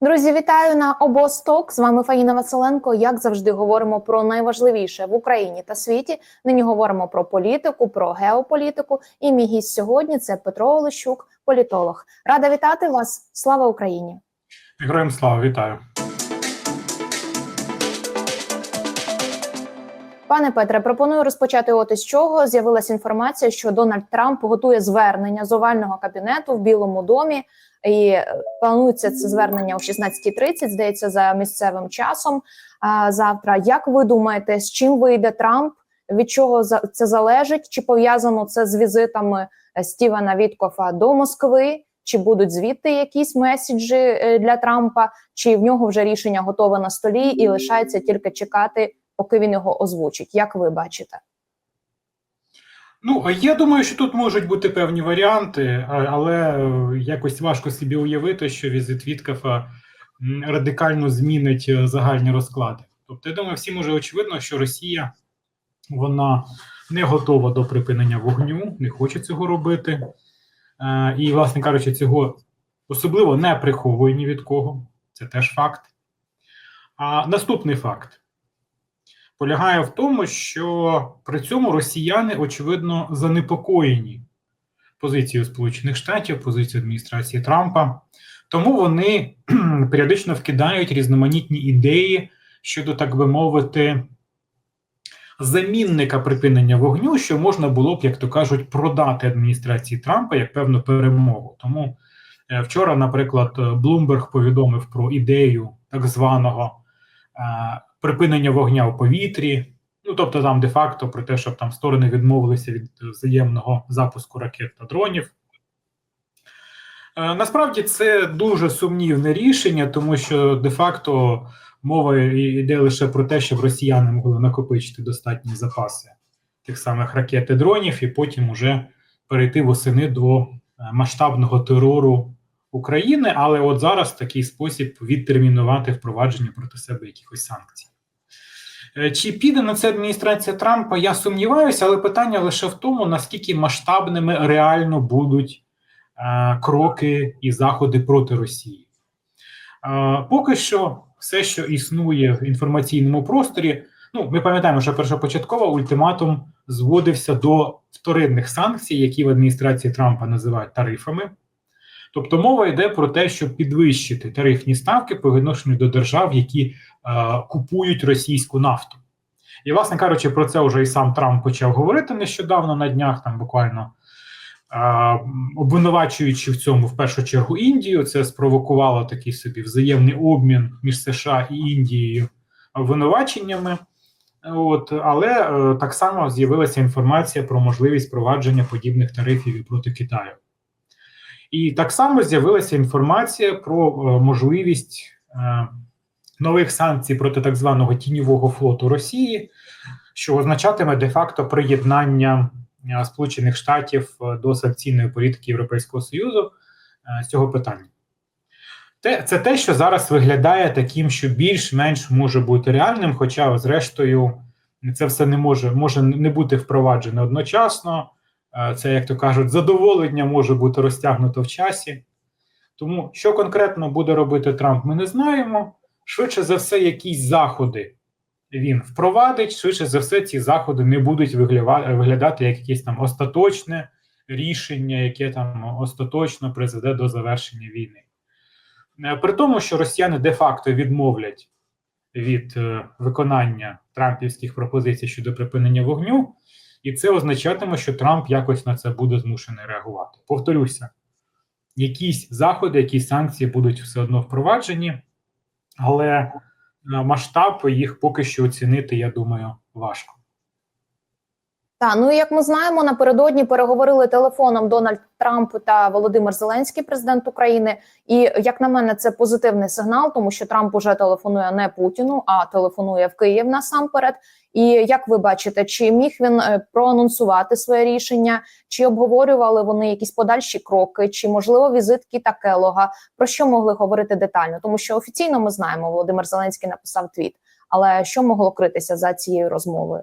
Друзі, вітаю на обосток. З вами Фаїна Василенко. Як завжди, говоримо про найважливіше в Україні та світі. Нині говоримо про політику, про геополітику. І мій гість сьогодні це Петро Олещук, політолог. Рада вітати вас. Слава Україні! Героям слава, вітаю. Пане Петре, пропоную розпочати от із чого з'явилася інформація, що Дональд Трамп готує звернення з овального кабінету в Білому домі. І е, планується це звернення о 16.30, здається, за місцевим часом. Завтра, як ви думаєте, з чим вийде Трамп? Від чого це залежить? Чи пов'язано це з візитами е, Стівена Віткофа до Москви? Чи будуть звідти якісь меседжі е, для Трампа? Чи в нього вже рішення готове на столі і лишається тільки чекати, поки він його озвучить? Як ви бачите? Ну, я думаю, що тут можуть бути певні варіанти, але е, якось важко собі уявити, що візит Віткафа радикально змінить е, загальні розклади. Тобто, я думаю, всім уже очевидно, що Росія вона не готова до припинення вогню, не хоче цього робити. Е, І, власне кажучи, цього особливо не приховує ні від кого. Це теж факт. А наступний факт. Полягає в тому, що при цьому росіяни очевидно занепокоєні позицією Сполучених Штатів, позицією адміністрації Трампа. Тому вони періодично вкидають різноманітні ідеї щодо, так би мовити, замінника припинення вогню, що можна було б, як то кажуть, продати адміністрації Трампа як певну перемогу. Тому е, вчора, наприклад, Блумберг повідомив про ідею так званого е, припинення вогня у повітрі. Ну тобто, там де-факто про те, щоб там сторони відмовилися від взаємного запуску ракет та дронів. Е, Насправді це дуже сумнівне рішення, тому що де-факто мова йде лише про те, щоб росіяни могли накопичити достатні запаси тих самих ракет і дронів, і потім уже перейти восени до е, масштабного терору України. Але от зараз такий спосіб відтермінувати впровадження проти себе якихось санкцій. Е, Чи піде на це адміністрація Трампа? Я сумніваюся, але питання лише в тому, наскільки масштабними реально будуть е, кроки і заходи проти Росії. Е, поки що, все, що існує в інформаційному просторі, ну ми пам'ятаємо, що першопочатково ультиматум зводився до вторинних санкцій, які в адміністрації Трампа називають тарифами. Тобто мова йде про те, щоб підвищити тарифні ставки по відношенню до держав, які е, купують російську нафту. І, власне кажучи, про це вже і сам Трамп почав говорити нещодавно на днях, там буквально е, обвинувачуючи в цьому в першу чергу Індію. Це спровокувало такий собі взаємний обмін між США і Індією обвинуваченнями. От, але е, так само з'явилася інформація про можливість провадження подібних тарифів і проти Китаю. І так само з'явилася інформація про е, можливість е, нових санкцій проти так званого тіньового флоту Росії, що означатиме де-факто приєднання е, Сполучених Штатів до санкційної політики Європейського Союзу з цього питання. Це те, що зараз виглядає таким, що більш-менш може бути реальним, хоча, зрештою, це все не може, може не бути впроваджено одночасно. Це, як то кажуть, задоволення може бути розтягнуто в часі. Тому, що конкретно буде робити Трамп, ми не знаємо. Швидше за все, якісь заходи він впровадить. Швидше за все, ці заходи не будуть виглядати як якесь там остаточне рішення, яке там остаточно призведе до завершення війни. Е, При тому, що росіяни де-факто відмовлять від е, виконання трампівських пропозицій щодо припинення вогню, і це означатиме, що Трамп якось на це буде змушений реагувати. Повторюся, якісь заходи, якісь санкції будуть все одно впроваджені, але е, масштаб їх поки що оцінити, я думаю, важко. Та ну як ми знаємо, напередодні переговорили телефоном Дональд Трамп та Володимир Зеленський, президент України. І як на мене, це позитивний сигнал, тому що Трамп уже телефонує не Путіну, а телефонує в Київ насамперед. І як ви бачите, чи міг він е, проанонсувати своє рішення, чи обговорювали вони якісь подальші кроки, чи можливо візит Кіта Келога? Про що могли говорити детально? Тому що офіційно ми знаємо, Володимир Зеленський написав твіт. Але що могло критися за цією розмовою?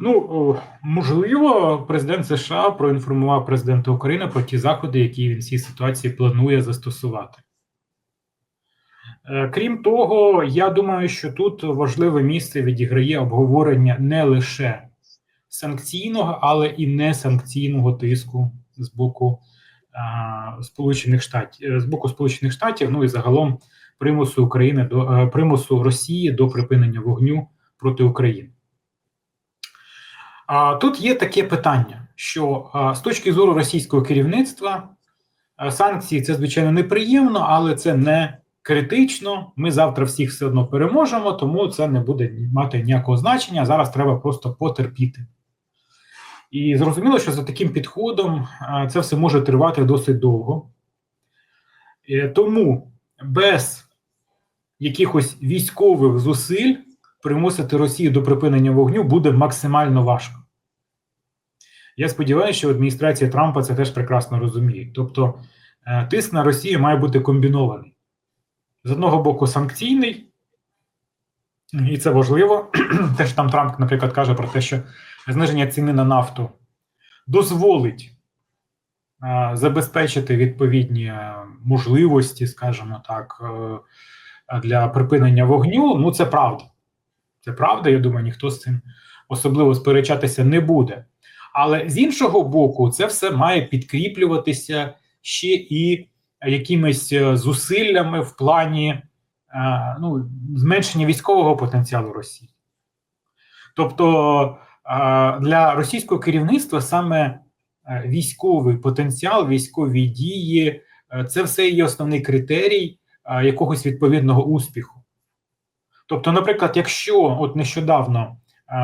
Ну можливо, президент США проінформував президента України про ті заходи, які він в цій ситуації планує застосувати. Е, Крім того, я думаю, що тут важливе місце відіграє обговорення не лише санкційного, але і несанкційного тиску з боку а, Сполучених Штатів з боку Сполучених Штатів, ну і загалом примусу України до е, примусу Росії до припинення вогню проти України. Тут є таке питання, що з точки зору російського керівництва санкції це звичайно неприємно, але це не критично. Ми завтра всіх все одно переможемо, тому це не буде мати ніякого значення. Зараз треба просто потерпіти. І зрозуміло, що за таким підходом це все може тривати досить довго. Е, Тому без якихось військових зусиль примусити Росію до припинення вогню буде максимально важко. Я сподіваюся, що адміністрація Трампа це теж прекрасно розуміє. Тобто, е, тиск на Росію має бути комбінований. З одного боку, санкційний, і це важливо. Теж там Трамп, наприклад, каже про те, що зниження ціни на нафту дозволить е, забезпечити відповідні е, можливості, скажімо так, для припинення вогню. Ну, це правда. Це правда, я думаю, ніхто з цим особливо сперечатися не буде. Але з іншого боку, це все має підкріплюватися ще і якимись е, зусиллями в плані е, ну, зменшення військового потенціалу Росії. Тобто е, для російського керівництва саме військовий потенціал, військові дії це все є основний критерій якогось відповідного успіху. Тобто, наприклад, якщо от нещодавно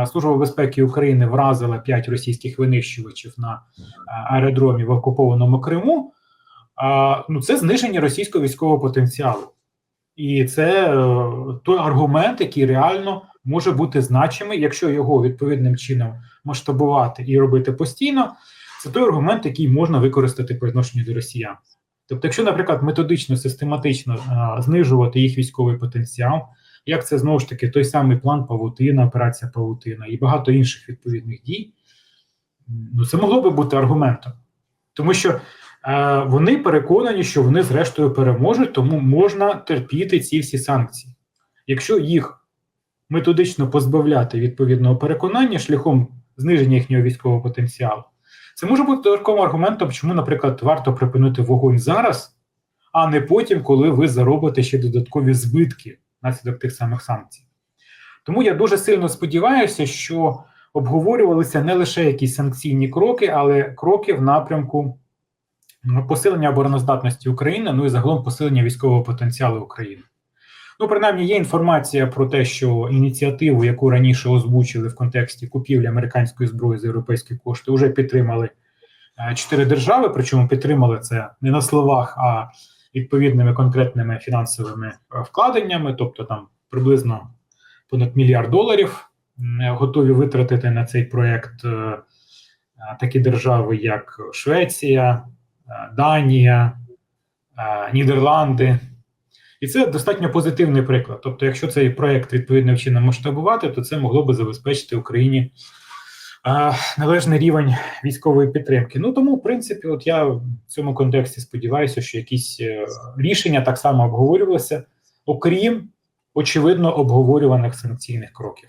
е, Служба безпеки України вразила 5 російських винищувачів на е, аеродромі в окупованому Криму, ну це зниження російського військового потенціалу. І це е, той аргумент, який реально може бути значимий, якщо його відповідним чином масштабувати і робити постійно. Це той аргумент, який можна використати по відношенню до росіян. Тобто, якщо, наприклад, методично, систематично е, знижувати їх військовий потенціал, як це знову ж таки той самий план Павутина, операція Павутина і багато інших відповідних дій, ну це могло би бути аргументом. Тому що е, вони переконані, що вони зрештою переможуть, тому можна терпіти ці всі санкції. Якщо їх методично позбавляти відповідного переконання шляхом зниження їхнього військового потенціалу, це може бути додатковим аргументом, чому, наприклад, варто припинити вогонь зараз, а не потім, коли ви заробите ще додаткові збитки внаслідок тих самих санкцій. Тому я дуже сильно сподіваюся, що обговорювалися не лише якісь санкційні кроки, але кроки в напрямку посилення обороноздатності України, ну і загалом посилення військового потенціалу України. Ну, принаймні, є інформація про те, що ініціативу, яку раніше озвучили в контексті купівлі американської зброї за європейські кошти, вже підтримали е, чотири держави. Причому підтримали це не на словах, а відповідними конкретними фінансовими е, вкладеннями, тобто там приблизно понад мільярд доларів готові витратити на цей проєкт е, е, такі держави, як Швеція, Данія, Нідерланди. І це достатньо позитивний приклад. Тобто, якщо цей проєкт відповідним чином масштабувати, то це могло би забезпечити Україні належний рівень військової підтримки. Ну тому, в принципі, от я в цьому контексті сподіваюся, що якісь е, рішення так само обговорювалися, окрім очевидно обговорюваних санкційних кроків.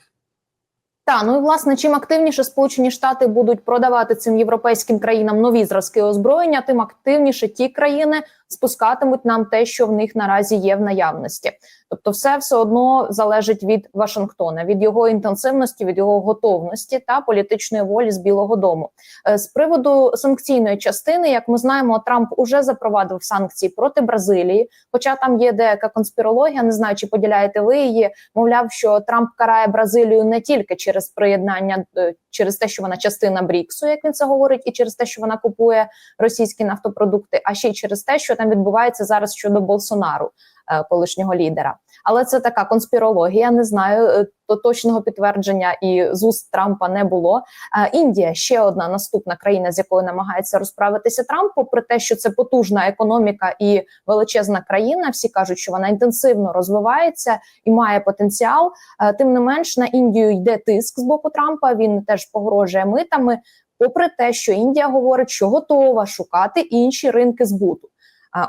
Та ну і власне, чим активніше Сполучені Штати будуть продавати цим європейським країнам нові зразки озброєння, тим активніше ті країни спускатимуть нам те, що в них наразі є в наявності. Тобто, все все одно залежить від Вашингтона, від його інтенсивності, від його готовності та політичної волі з Білого Дому. Е, З приводу санкційної частини, як ми знаємо, Трамп уже запровадив санкції проти Бразилії. Хоча там є деяка конспірологія, не знаю, чи поділяєте ви її. Мовляв, що Трамп карає Бразилію не тільки через приєднання, е, через те, що вона частина Бріксу, як він це говорить, і через те, що вона купує російські нафтопродукти, а ще й через те, що там відбувається зараз щодо Болсонару, е, колишнього лідера. Але це така конспірологія. Не знаю е, то точного підтвердження і з уст Трампа не було. Е, Індія ще одна наступна країна, з якою намагається розправитися Трамп, попри те, що це потужна економіка і величезна країна. Всі кажуть, що вона інтенсивно розвивається і має потенціал. Е, Тим не менш, на Індію йде тиск з боку Трампа. Він теж погрожує митами. Попри те, що Індія говорить, що готова шукати інші ринки збуту.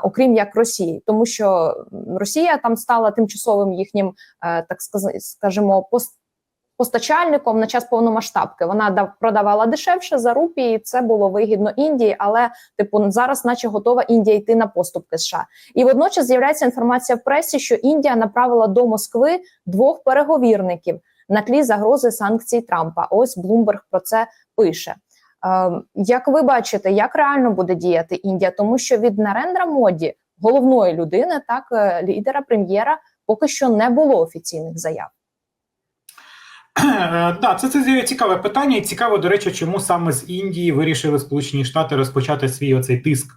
Окрім як Росії, тому що Росія там стала тимчасовим їхнім, е, так скажімо, пос- постачальником на час повномасштабки. Вона дав продавала дешевше за рупії. Це було вигідно Індії, але типу зараз, наче готова Індія йти на поступки США. І водночас з'являється інформація в пресі, що Індія направила до Москви двох переговірників на тлі загрози санкцій Трампа. Ось Блумберг про це пише. Е, як ви бачите, як реально буде діяти Індія? Тому що від Нарендра Моді, головної людини, так е, лідера прем'єра, поки що не було офіційних заяв. Е, Да, це, це цікаве питання, і цікаво, до речі, чому саме з Індії вирішили Сполучені Штати розпочати свій оцей тиск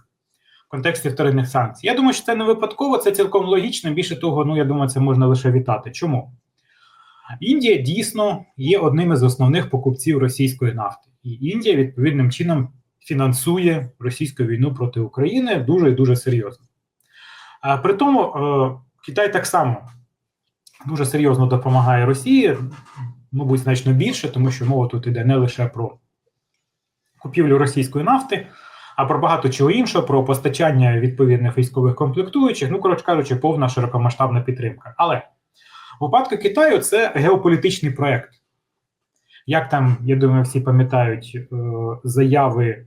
в контексті вторинних санкцій. Я думаю, що це не випадково, це цілком логічно. Більше того, ну я думаю, це можна лише вітати. Чому? Індія дійсно є одним із основних покупців російської нафти, і Індія відповідним чином фінансує російську війну проти України дуже і дуже серйозно. А при тому е, Китай так само дуже серйозно допомагає Росії, мабуть, значно більше, тому що мова тут йде не лише про купівлю російської нафти, а про багато чого іншого, про постачання відповідних військових комплектуючих. Ну, коротше кажучи, повна широкомасштабна підтримка. Але в випадку Китаю це геополітичний проект. Як там, я думаю, всі пам'ятають е, заяви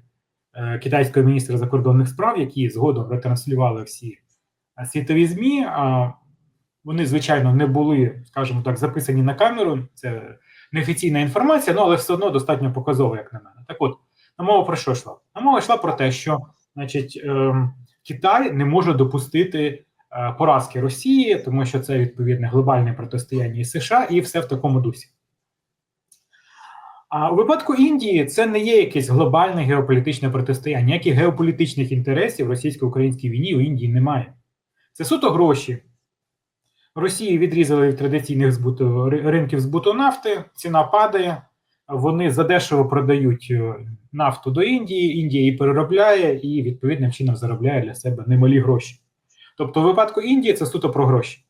е, китайського міністра закордонних справ, які згодом ретранслювали всі е, світові ЗМІ. Вони, звичайно, не були, скажімо так, записані на камеру. Це неофіційна інформація, ну але все одно достатньо показово, як на мене. Так от, на мова про що йшла? На мова йшла про те, що значить, Китай не може допустити поразки Росії, тому що це відповідне глобальне протистояння і США, і все в такому дусі. А у випадку Індії це не є якесь глобальне геополітичне протистояння. Ніяких геополітичних інтересів в російсько-українській війні у Індії немає. Це суто гроші. Росії відрізали від традиційних збуту, ринків збуту нафти, ціна падає, вони задешево продають е, нафту до Індії, Індія її переробляє і відповідним чином заробляє для себе немалі гроші. Тобто, в випадку Індії це суто про гроші.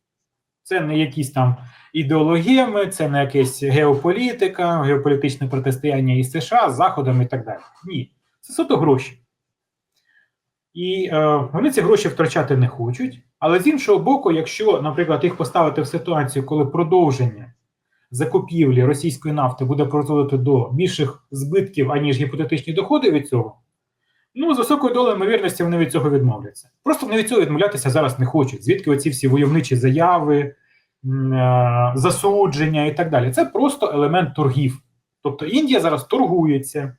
Це не якісь там ідеологіями, це не якась геополітика, геополітичне протистояння із США, з Заходом і так далі. Ні, це суто гроші. І е, вони ці гроші втрачати не хочуть. Але з іншого боку, якщо, наприклад, їх поставити в ситуацію, коли продовження закупівлі російської нафти буде призводити до більших збитків, аніж гіпотетичні доходи від цього, ну з високою долею ймовірності вони від цього відмовляться. Просто вони від цього відмовлятися зараз не хочуть. Звідки оці всі войовничі заяви, е, засудження і так далі. Це просто елемент торгів. Тобто Індія зараз торгується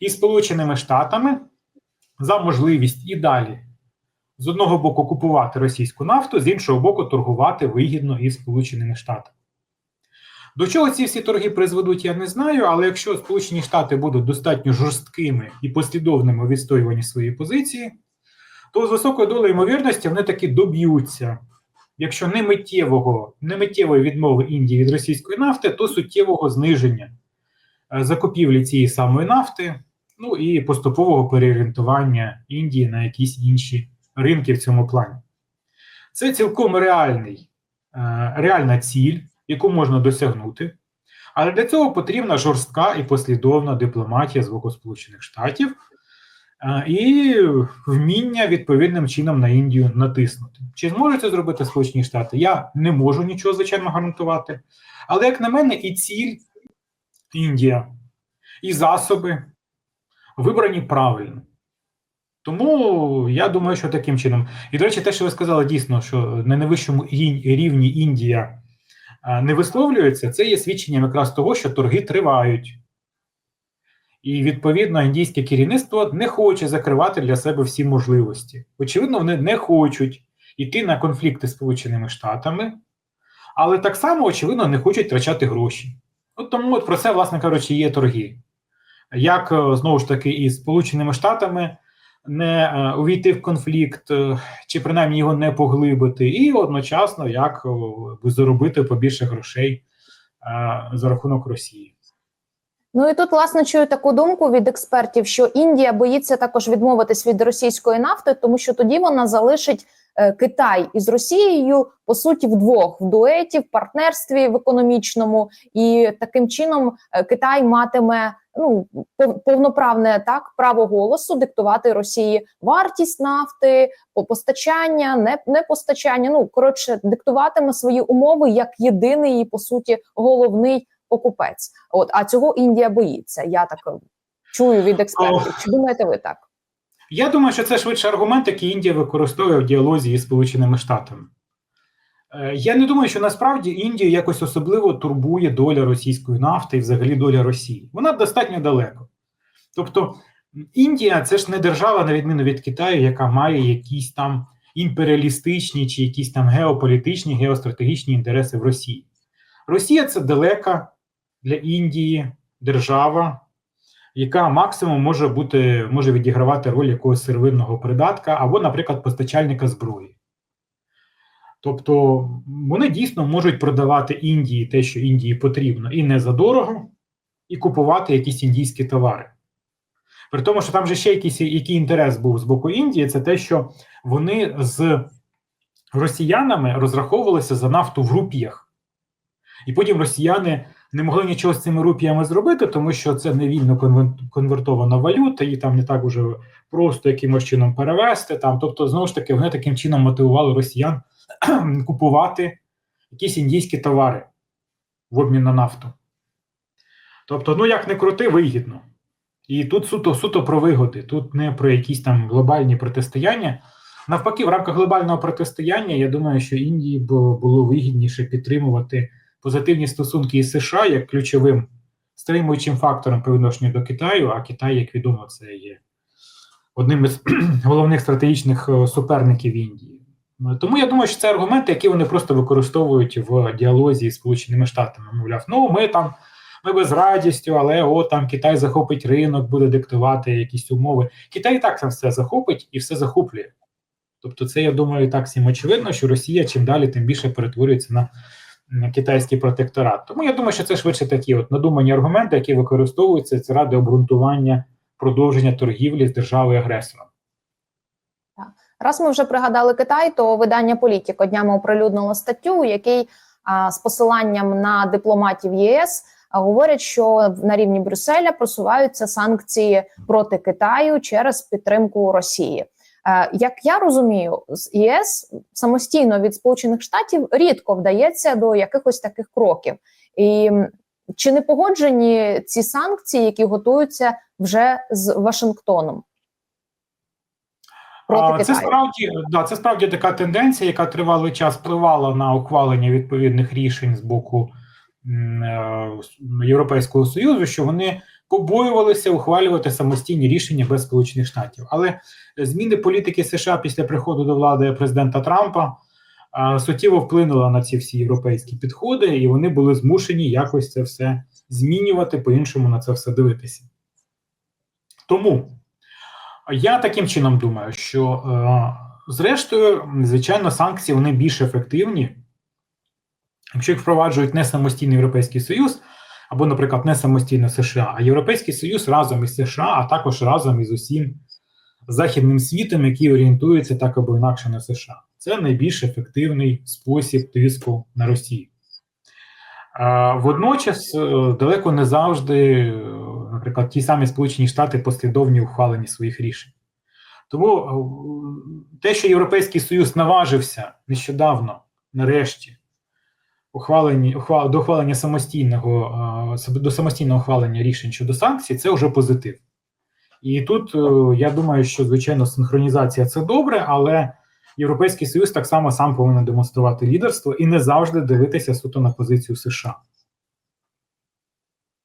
із Сполученими Штатами за можливість і далі з одного боку купувати російську нафту, з іншого боку, торгувати вигідно із Сполученими Штатами. До чого ці всі торги призведуть, я не знаю, але якщо Сполучені Штати будуть достатньо жорсткими і послідовними у відстоюванні своєї позиції, то з високою долею ймовірності вони таки доб'ються. Якщо не миттєвого, не миттєвої відмови Індії від російської нафти, то суттєвого зниження е, закупівлі цієї самої нафти, ну і поступового переорієнтування Індії на якісь інші ринки в цьому плані. Це цілком реальний, е, реальна ціль, яку можна досягнути. Але для цього потрібна жорстка і послідовна дипломатія з боку Сполучених Штатів е, і вміння відповідним чином на Індію натиснути. Чи зможуть це зробити Сполучені Штати? Я не можу нічого, звичайно, гарантувати. Але, як на мене, і ціль Індія, і засоби вибрані правильно. Тому я думаю, що таким чином. І, до речі, те, що ви сказали, дійсно, що на найвищому рівні Індія не висловлюється, це є свідченням якраз того, що торги тривають. І відповідно індійське керівництво не хоче закривати для себе всі можливості. Очевидно, вони не хочуть йти на конфлікти з Сполученими Штатами, але так само, очевидно, не хочуть втрачати гроші. От тому от про це, власне кажучи, є торги. Як е, знову ж таки із Сполученими Штатами не е, увійти в конфлікт, е, чи принаймні його не поглибити, і одночасно як заробити побільше грошей е, за рахунок Росії. Ну і тут власне чую таку думку від експертів, що Індія боїться також відмовитись від російської нафти, тому що тоді вона залишить Китай із Росією по суті вдвох в дуеті, в партнерстві в економічному, і таким чином е, Китай матиме ну повноправне так право голосу диктувати Росії вартість нафти, постачання, не, не постачання. Ну коротше, диктуватиме свої умови як єдиний і по суті головний покупець. От а цього Індія боїться. Я так е, чую від експертів. Чи думаєте ви так? Я думаю, що це швидше аргумент, який Індія використовує в діалозі із Сполученими Штатами. Е, Я не думаю, що насправді Індію якось особливо турбує доля російської нафти і взагалі доля Росії. Вона достатньо далеко. Тобто, Індія це ж не держава, на відміну від Китаю, яка має якісь там імперіалістичні чи якісь там геополітичні, геостратегічні інтереси в Росії. Росія це далека для Індії держава, яка максимум може бути може відігравати роль якогось сервинного придатка або, наприклад, постачальника зброї. Тобто вони дійсно можуть продавати Індії те, що Індії потрібно, і не за дорого, і купувати якісь індійські товари. При тому, що там же ще якийсь який інтерес був з боку Індії, це те, що вони з росіянами розраховувалися за нафту в рупіях. І потім росіяни не могли нічого з цими рупіями зробити, тому що це не вільно конвен- конвертована валюта, її там не так уже просто якимось чином перевести. Там. Тобто, знову ж таки, вони таким чином мотивували росіян купувати якісь індійські товари в обмін на нафту. Тобто, ну як не крути, вигідно. І тут суто, суто про вигоди, тут не про якісь там глобальні протистояння. Навпаки, в рамках глобального протистояння, я думаю, що Індії було вигідніше підтримувати позитивні стосунки із США як ключовим стримуючим фактором по відношенню до Китаю, а Китай, як відомо, це є одним із головних стратегічних е, суперників Індії. Ну, Тому я думаю, що це аргументи, які вони просто використовують в діалозі з Сполученими Штатами. Мовляв, ну ми там ми без радістю, але о, там Китай захопить ринок, буде диктувати якісь умови. Китай і так там все захопить і все захоплює. Тобто, це я думаю, так всім очевидно, що Росія чим далі, тим більше перетворюється на китайський протекторат. Тому я думаю, що це швидше такі от надумані аргументи, які використовуються це ради обґрунтування продовження торгівлі з державою агресором. Раз ми вже пригадали Китай, то видання Політіко днями оприлюднило статтю, у якій а, з посиланням на дипломатів ЄС а, говорять, що на рівні Брюсселя просуваються санкції проти Китаю через підтримку Росії. Е, Як я розумію, з ЄС самостійно від Сполучених Штатів рідко вдається до якихось таких кроків. І чи не погоджені ці санкції, які готуються вже з Вашингтоном? Проти Це справді да, це справді така тенденція, яка тривалий час впливала на ухвалення відповідних рішень з боку е, Європейського Союзу, що вони побоювалися ухвалювати самостійні рішення без Сполучених Штатів. Але зміни політики США після приходу до влади президента Трампа суттєво вплинули на ці всі європейські підходи, і вони були змушені якось це все змінювати, по-іншому на це все дивитися. Тому я таким чином думаю, що е, зрештою, звичайно, санкції вони більш ефективні, якщо їх впроваджують не самостійний Європейський Союз, або, наприклад, не самостійно США, а Європейський Союз разом із США, а також разом із усім західним світом, який орієнтується так або інакше на США. Це найбільш ефективний спосіб тиску на Росію. Водночас е, далеко не завжди, е, наприклад, ті самі Сполучені Штати послідовні у ухваленні своїх рішень. Тому е, те, що Європейський Союз наважився нещодавно, нарешті, ухвалені, ухвал, до ухвалення самостійного до самостійного ухвалення рішень щодо санкцій, це вже позитив. І тут е, я думаю, що звичайно синхронізація це добре, але Європейський Союз так само сам повинен демонструвати лідерство і не завжди дивитися суто на позицію США.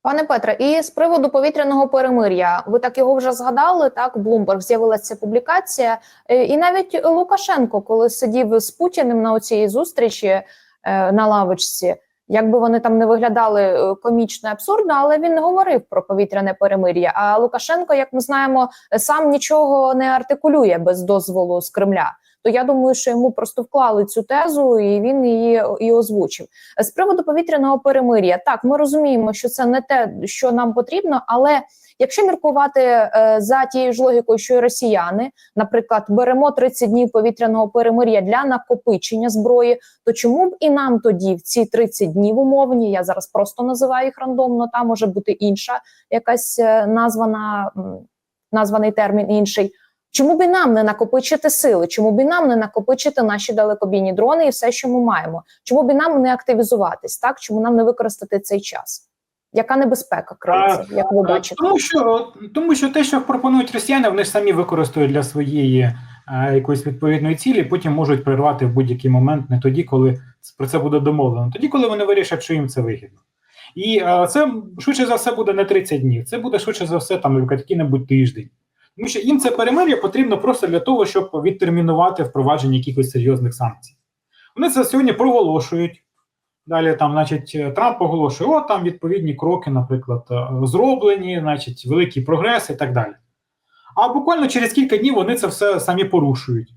Пане Петре, і з приводу повітряного перемир'я, ви так його вже згадали. Так, Блумберг з'явилася публікація, Е, і навіть Лукашенко, коли сидів з Путіним на оцій зустрічі на лавочці, якби вони там не виглядали е, комічно і абсурдно, але він не говорив про повітряне перемир'я. А Лукашенко, як ми знаємо, сам нічого не артикулює без дозволу з Кремля. То я думаю, що йому просто вклали цю тезу, і він її і озвучив. З приводу повітряного перемир'я, так ми розуміємо, що це не те, що нам потрібно, але Якщо міркувати е, за тією ж логікою, що і росіяни, наприклад, беремо 30 днів повітряного перемир'я для накопичення зброї, то чому б і нам тоді в ці 30 днів умовні, я зараз просто називаю їх рандомно, там може бути інша якась е, названа названий термін інший. Чому б і нам не накопичити сили? Чому б і нам не накопичити наші далекобійні дрони і все, що ми маємо? Чому б і нам не активізуватись? Так чому нам не використати цей час? Яка небезпека криється, як ви бачите? Тому що, тому що те, що пропонують росіяни, вони ж самі використають для своєї е, якоїсь відповідної цілі, потім можуть перервати в будь-який момент, не тоді, коли про це буде домовлено, тоді, коли вони вирішать, що їм це вигідно. І е, це швидше за все буде не 30 днів, це буде швидше за все там який-небудь тиждень. Тому що їм це перемир'я потрібно просто для того, щоб відтермінувати впровадження якихось серйозних санкцій. Вони це сьогодні проголошують. Далі там, значить, Трамп оголошує, о, там відповідні кроки, наприклад, е, зроблені, значить, великий прогрес і так далі. А буквально через кілька днів вони це все самі порушують.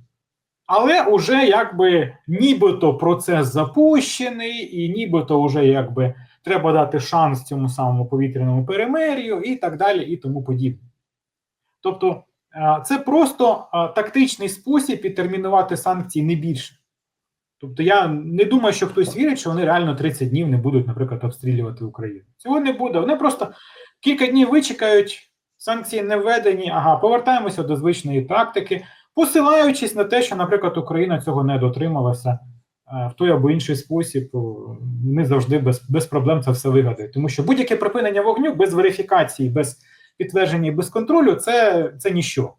Але уже якби нібито процес запущений, і нібито вже якби треба дати шанс цьому самому повітряному перемир'ю і так далі, і тому подібне. Тобто, е, це просто е, тактичний спосіб підтермінувати санкції не більше. Тобто я не думаю, що хтось вірить, що вони реально 30 днів не будуть, наприклад, обстрілювати Україну. Цього не буде. Вони просто кілька днів вичекають, санкції не введені. Ага, повертаємося до звичної тактики, посилаючись на те, що, наприклад, Україна цього не дотрималася е, в той або інший спосіб. Вони завжди без, без проблем це все вигадають. Тому що будь-яке припинення вогню без верифікації, без підтвердження без контролю це, це ніщо.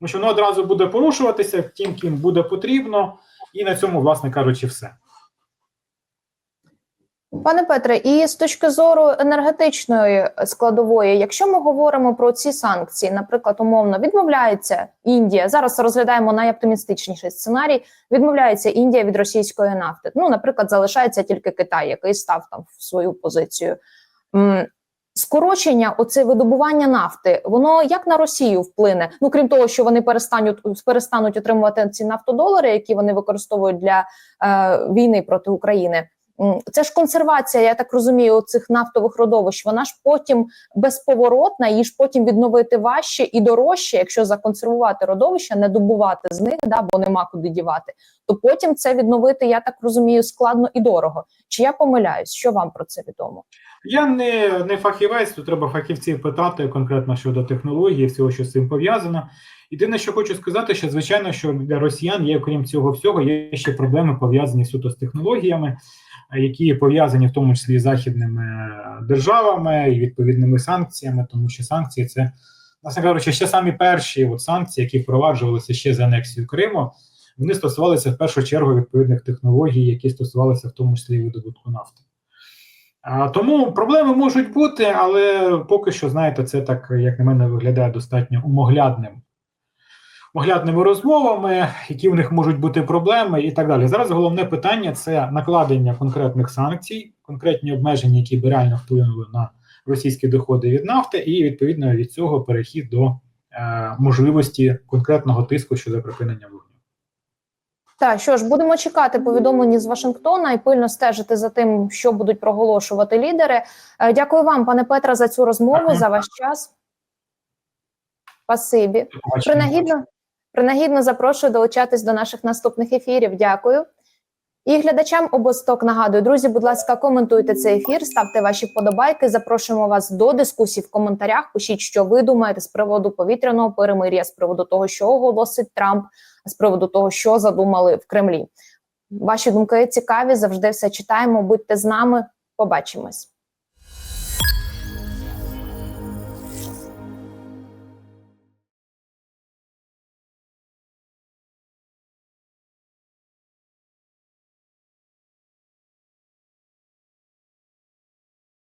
Тому що воно одразу буде порушуватися тим, ким буде потрібно. І на цьому, власне кажучи, все. Пане Петре, і з точки зору енергетичної складової, якщо ми говоримо про ці санкції, наприклад, умовно відмовляється Індія. Зараз розглядаємо найоптимістичніший сценарій. Відмовляється Індія від російської нафти. Ну, наприклад, залишається тільки Китай, який став там в свою позицію. Скорочення, оце видобування нафти, воно як на Росію вплине? Ну крім того, що вони перестануть перестануть отримувати ці нафтодолари, які вони використовують для е, війни проти України. Це ж консервація, я так розумію, цих нафтових родовищ. Вона ж потім безповоротна, її ж потім відновити важче і дорожче, якщо законсервувати родовища, не добувати з них, да, бо нема куди дівати. То потім це відновити, я так розумію, складно і дорого. Чи я помиляюсь? Що вам про це відомо? Я не, не фахівець, тут треба фахівців питати конкретно щодо технології, всього, що з цим пов'язано. Єдине, що хочу сказати, що звичайно, що для росіян є, крім цього всього, є ще проблеми пов'язані суто з технологіями, які пов'язані в тому числі з західними е, державами і відповідними санкціями, тому що санкції це, власне кажучи, ще самі перші от санкції, які впроваджувалися ще з анексією Криму, вони стосувалися в першу чергу відповідних технологій, які стосувалися в тому числі видобутку нафти. А, Тому проблеми можуть бути, але поки що, знаєте, це так, як на мене, виглядає достатньо умоглядним. Оглядними розмовами, які в них можуть бути проблеми, і так далі. Зараз головне питання це накладення конкретних санкцій, конкретні обмеження, які б реально вплинули на російські доходи від нафти, і відповідно від цього перехід до е, можливості конкретного тиску щодо припинення вогню. Так, що ж, будемо чекати повідомлення з Вашингтона і пильно стежити за тим, що будуть проголошувати лідери. Е, Дякую вам, пане Петре, за цю розмову, за ваш час. Спасибі. Принагідно, принагідно запрошую долучатись до наших наступних ефірів. Дякую. І глядачам обосток нагадую, друзі, будь ласка, коментуйте цей ефір, ставте ваші вподобайки. Запрошуємо вас до дискусій в коментарях. Пишіть, що ви думаєте з приводу повітряного перемир'я, з приводу того, що оголосить Трамп, з приводу того, що задумали в Кремлі. Ваші думки цікаві, завжди все читаємо. Будьте з нами. Побачимось.